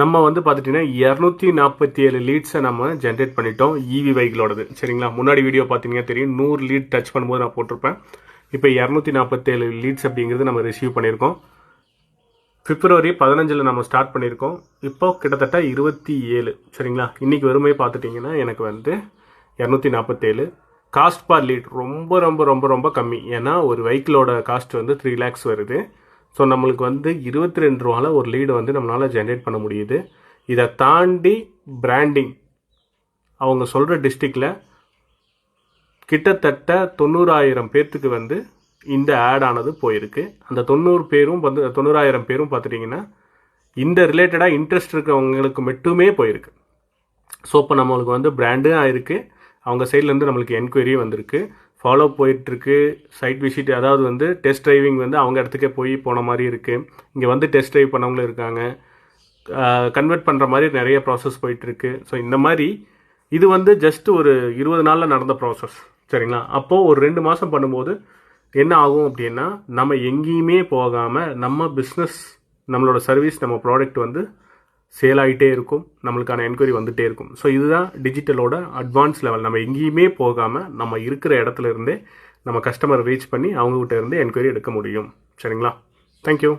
நம்ம வந்து பார்த்துட்டிங்கன்னா இரநூத்தி நாற்பத்தி ஏழு லீட்ஸை நம்ம ஜென்ரேட் பண்ணிட்டோம் இவி வைகளோடது சரிங்களா? முன்னாடி வீடியோ பார்த்தீங்கன்னா தெரியும். நூறு லீட் டச் பண்ணும்போது நான் போட்டிருப்பேன். இப்போ இரநூத்தி நாற்பத்தேழு லீட்ஸ் அப்படிங்கிறது நம்ம ரிசீவ் பண்ணியிருக்கோம். பிப்ரவரி பதினஞ்சில் நம்ம ஸ்டார்ட் பண்ணியிருக்கோம். இப்போ கிட்டத்தட்ட இருபத்தி ஏழு. சரிங்களா? இன்றைக்கி வறுமை பார்த்துட்டிங்கன்னா எனக்கு வந்து இரநூத்தி நாற்பத்தேழு காஸ்ட் பார் லீட் ரொம்ப ரொம்ப ரொம்ப ரொம்ப கம்மி. ஏன்னா ஒரு வெஹிக்கிளோட காஸ்ட் வந்து த்ரீ லேக்ஸ் வருது. ஸோ நம்மளுக்கு வந்து இருபத்தி ரெண்டு ரூபாவில் ஒரு லீடு வந்து நம்மளால் ஜென்ரேட் பண்ண முடியுது. இதை தாண்டி பிராண்டிங் அவங்க சொல்கிற டிஸ்ட்ரிக்டில் கிட்டத்தட்ட தொண்ணூறாயிரம் பேர்த்துக்கு வந்து இந்த ஆட் ஆனது போயிருக்கு. அந்த தொண்ணூறு பேரும் வந்து தொண்ணூறாயிரம் பேரும் பார்த்துட்டிங்கன்னா இந்த ரிலேட்டடாக இன்ட்ரெஸ்ட் இருக்கிறவங்களுக்கு மட்டுமே போயிருக்கு. ஸோ இப்போ நம்மளுக்கு வந்து பிராண்டும் ஆயிருக்கு அவங்க சைட்லேருந்து நம்மளுக்கு என்கொயரி வந்திருக்கு. ஃபாலோ போயிட்டுருக்கு. சைட் விசிட் அதாவது வந்து டெஸ்ட் டிரைவிங் வந்து அவங்க இடத்துக்கே போய் போன மாதிரி இருக்குது இங்கே வந்து டெஸ்ட் ட்ரைவ் பண்ணவங்களும் இருக்காங்க. கன்வெர்ட் பண்ணுற மாதிரி நிறைய ப்ராசஸ் போயிட்டுருக்கு. ஸோ இந்த மாதிரி இது வந்து ஜஸ்ட் ஒரு இருபது நாளில் நடந்த ப்ராசஸ் சரிங்களா? அப்போது ஒரு ரெண்டு மாதம் பண்ணும்போது என்ன ஆகும் அப்படின்னா நம்ம எங்கேயுமே போகாமல் நம்ம பிஸ்னஸ் நம்மளோட சர்வீஸ் நம்ம ப்ராடக்ட் வந்து சேல் ஆகிட்டே இருக்கும். நம்மளுக்கான என்கொயரி வந்துகிட்டே இருக்கும். ஸோ இதுதான் டிஜிட்டலோட அட்வான்ஸ் லெவல் நம்ம எங்கேயுமே போகாமல் நம்ம இருக்கிற இடத்துல இருந்தே நம்ம கஸ்டமரை ரீச் பண்ணி அவங்ககிட்ட இருந்து என்கொயரி எடுக்க முடியும். சரிங்களா? தேங்க்யூ